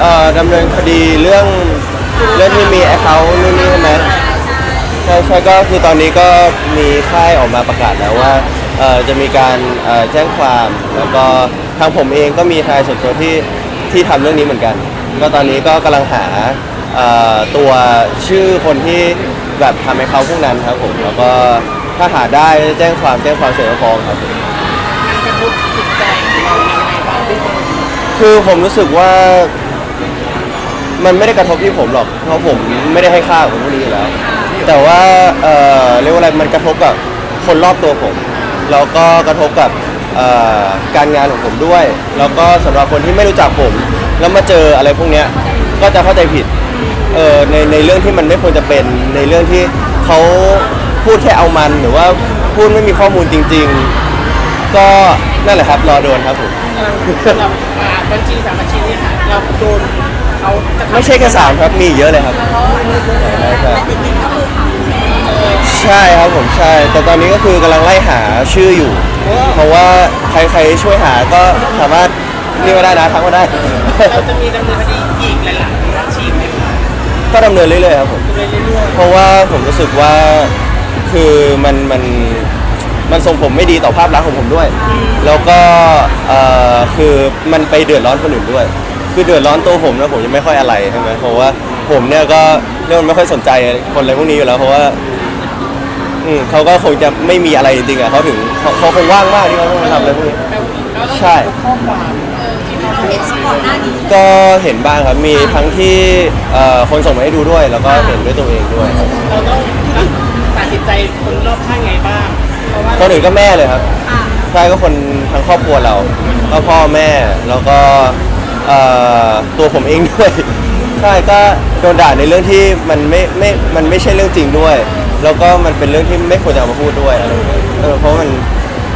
เอ่อดำเนินคดีเรื่องเรื่องที่มีแอคเคาท์นู่นนี่ใช่ไหมใช่ใช่ก็คือตอนนี้ก็มีค่ายออกมาประกาศแล้วว่าเอ่อจะมีการเอ่อแจ้งความแล้วก็ทางผมเองก็มีทนายส่วนตัวที่ที่ทำเรื่องนี้เหมือนกัน ก็ตอนนี้ก็กำลังหาเอ่อตัวชื่อคนที่แบบทำให้เขาพวกนั้นครับผมแล้วก็ถ้าหาได้จะแจ้งความแจ้งความเสียฟ้องครับมันกระทบจิตใจของเรายังไงบ้างที่คือผมรู้สึกว่า มันไม่ได้กระทบที่ผมหรอก เพราะผมไม่ได้ให้ค่ากับคนพวกนี้อยู่แล้ว แต่ว่าเอ่อเรียกว่าอะไรมันกระทบกับคนรอบตัวผม แล้วก็กระทบกับเอ่อการงานของผมด้วย แล้วก็สำหรับคนที่ไม่รู้จักผม แล้วมาเจออะไรพวกเนี้ยก็จะเข้าใจผิดเออในในเรื่องที่มันไม่ควรจะเป็นในเรื่องที่เขาพูดแค่เอามันหรือว่าพูดไม่มีข้อมูลจริง ๆ ก็นั่นแหละครับรอโดนครับผมสำหรับบัญชีสาม เขาจะทำไม่ใช่แค่สามครับมีอีกเยอะเลยครับใช่ใช่ใช่ครับผมใช่ แต่ตอนนี้ก็คือกำลังไล่หาชื่ออยู่ เพราะว่าใครใครช่วยหาก็สามารถนี่มาได้นะทักมาได้เราจะมีดำเนินคดีอีกหลายๆบัญชีไหมคะก็ดำเนินเรื่อยๆครับผมเรื่อยเพราะว่าผมรู้สึกว่าคือมันมันมันส่งผมไม่ดีต่อภาพลักษณ์ของผมด้วย แล้วก็เอ่อคือมันไปเดือดร้อนคนอื่นด้วย คือเดือดร้อนตัวผมนะผมยังไม่ค่อยอะไรใช่ไหมเพราะว่าผมเนี่ยก็เรื่องไม่ค่อยสนใจคนอะไรพวกนี้อยู่แล้ว เพราะว่าอืมเขาก็คงจะไม่มีอะไรจริงๆอะเขาถึงเขาเขาคงว่างมากที่เขาต้องมาทำอะไรพวกนี้ๆแล้วเราต้องใช่ ข้อความที่เขาโพสต์ก่อนหน้านี้ก็เห็นบ้างครับมีทั้งที่เอ่อคนส่งมาให้ดูด้วย แล้วก็เห็นด้วยตัวเองด้วยครับเราต้องตัดสินใจคนรอบข้างไงบ้าง เพราะว่าคนอื่นก็แม่เลยครับ อะใช่ก็คนทั้งครอบครัวเราก็พ่อแม่แล้วก็ เอ่อตัวผมเองด้วย ใช่ก็โดนด่าในเรื่องที่มันไม่ไม่มันไม่ใช่เรื่องจริงด้วย แล้วก็มันเป็นเรื่องที่ไม่ควรจะเอามาพูดด้วยอะไรอย่างเงี้ยเออเพราะมัน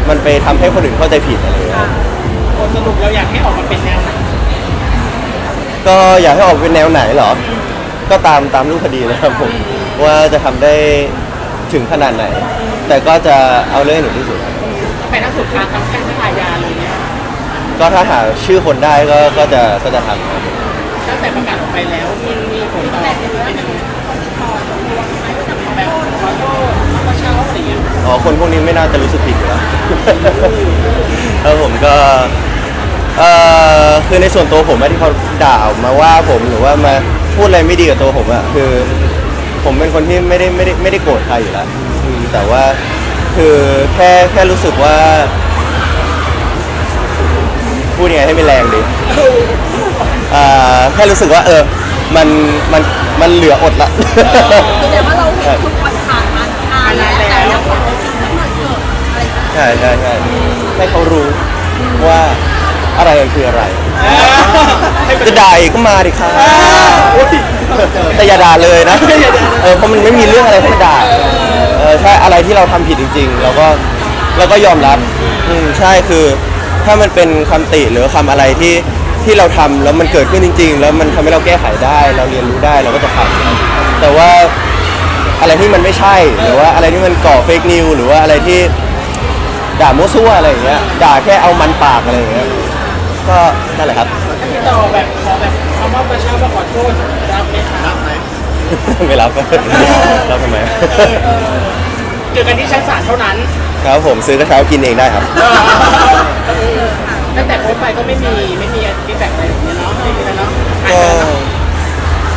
มันไปทำให้คนอื่นเข้าใจผิดอะไรอย่างเงี้ย บทสรุปเราอยากให้ออกมาเป็นแนวไหนก็อยากให้ออกเป็นแนวไหนเหรอ ก็ตามตามรูปคดีเลยครับผม ว่าจะทำได้ถึงขนาดไหน แต่ก็จะเอาเรื่องให้ถึงที่สุด ไปทั้งสุดทางทั้งแพ่งทั้งอาญาเลยเนี่ย ก็ถ้าหาชื่อคนได้ก็ก็จะก็จะทำครับตั้งแต่ประกาศออกไปแล้วมันมีผลต่อแบบขอโทษขอเช้าอะไรอย่างเงี้ยอ๋อคนพวกนี้ไม่น่าจะรู้สึกผิดอยู่แล้วแล้วผมก็เอ่อคือในส่วนตัวผมอะที่เขาด่ามาว่าผมหรือว่ามาพูดอะไรไม่ดีกับตัวผมอะคือผมเป็นคนที่ไม่ได้ไม่ได้ไม่ได้โกรธใครอยู่แล้วอืมแต่ว่าคือแค่แค่รู้สึกว่า พูดยังไงให้ไม่แรงดีอ่าแค่รู้สึกว่าเออ มันมันมันเหลืออดละแสดงว่าเราเห็นทุกวันผ่านมานานแล้วแต่ยังไม่รู้จริงทั้งหมดเกิดอะไรกันใช่ใช่ใช่ให้เขารู้ว่าอะไรมันคืออะไร จะด่าอีกก็มาดิครับแต่อย่าด่าเลยนะเออเพราะมันไม่มีเรื่องอะไรให้ด่าเออใช่อะไรที่เราทำผิดจริง ๆ เราก็เราก็ยอมรับอืมใช่คือ ถ้ามันเป็นคำติหรือคำอะไรที่ที่เราทำแล้วมันเกิดขึ้นจริง ๆ แล้วมันทำให้เราแก้ไขได้ เราเรียนรู้ได้เราก็จะทำแต่ว่าอะไรที่มันไม่ใช่ หรือว่าอะไรที่มันก่อเฟกนิวหรือว่าอะไรที่ด่ามั่วซั่วอะไรอย่างเงี้ยด่าแค่เอามันปากอะไรอย่างเงี้ยก็นั่นแหละครับติดต่อแบบขอแบบคำว่าประชามาขอโทษรับไหมคะรับไหมไม่รับรับทำไมเจอกันที่ชั้นศาลเท่านั้น ครับผมซื้อกระเช้ากินเองได้ครับ ตั้งแต่โพสต์ไปก็ไม่มีไม่มีฟีดแบ็กอะไรอย่างเงี้ยเนาะไม่มีแล้วเนาะก็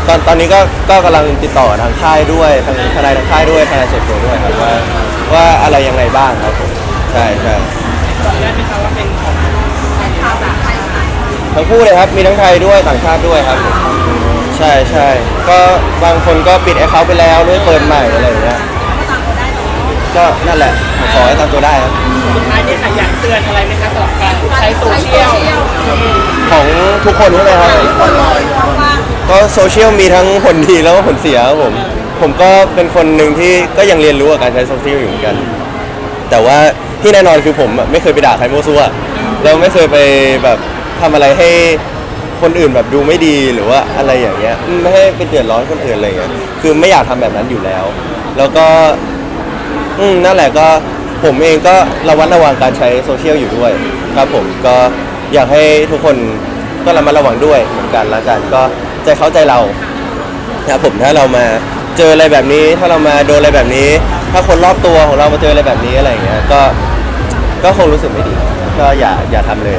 ตอนตอนนี้ก็ก็กำลังติดต่อทางค่ายด้วยทางทนายทางค่ายด้วยทนายส่วนตัวด้วยครับว่าว่าอะไรยังไงบ้างครับผมใช่ใช่บอกได้ไหมคะว่าเป็นของทางศาลทั้งคู่เลยครับมีทั้งไทยด้วยต่างชาติด้วยครับผมใช่ใช่ก็บางคนก็ปิดแอคเคาท์ไปแล้วด้วยเปิดใหม่อะไรอย่างเงี้ยก็ตามเขาได้เนาะก็นั่นแหละขอให้ตามตัวได้ครับ สุดท้ายนี่ค่ะอยากเตือนอะไรไหมคะสำหรับการใช้โซเชียลของทุกคนใช่ไหมครับ คนลอยว่างก็โซเชียลมีทั้งผลดีแล้วก็ผลเสียครับผม ผมก็เป็นคนหนึ่งที่ก็ยังเรียนรู้กับการใช้โซเชียลอยู่เหมือนกัน แต่ว่าที่แน่นอนคือผมอะไม่เคยไปด่าใครโมั่วซั่วแล้วไม่เคยไปแบบทำอะไรให้คนอื่นแบบดูไม่ดีหรือว่าอะไรอย่างเงี้ยอืมไม่ให้เป็นเดือดร้อนคนอื่นอะไรอย่างเงี้ยคือไม่อยากทำแบบนั้นอยู่แล้ว แล้วก็ อืมนั่นแหละก็ ผมเองก็ระวัดระวังการใช้โซเชียลอยู่ด้วยครับผมก็อยากให้ทุกคนก็ระมัดระวังด้วยเหมือนกันละกันก็ใจเข้าใจเรานะครับผมถ้าเรามาเจออะไรแบบนี้ ถ้าเรามาโดนอะไรแบบนี้ ถ้าคนรอบตัวของเรามาเจออะไรแบบนี้อะไรอย่างเงี้ยก็ก็คงรู้สึกไม่ดี ก็อย่าอย่าทำเลย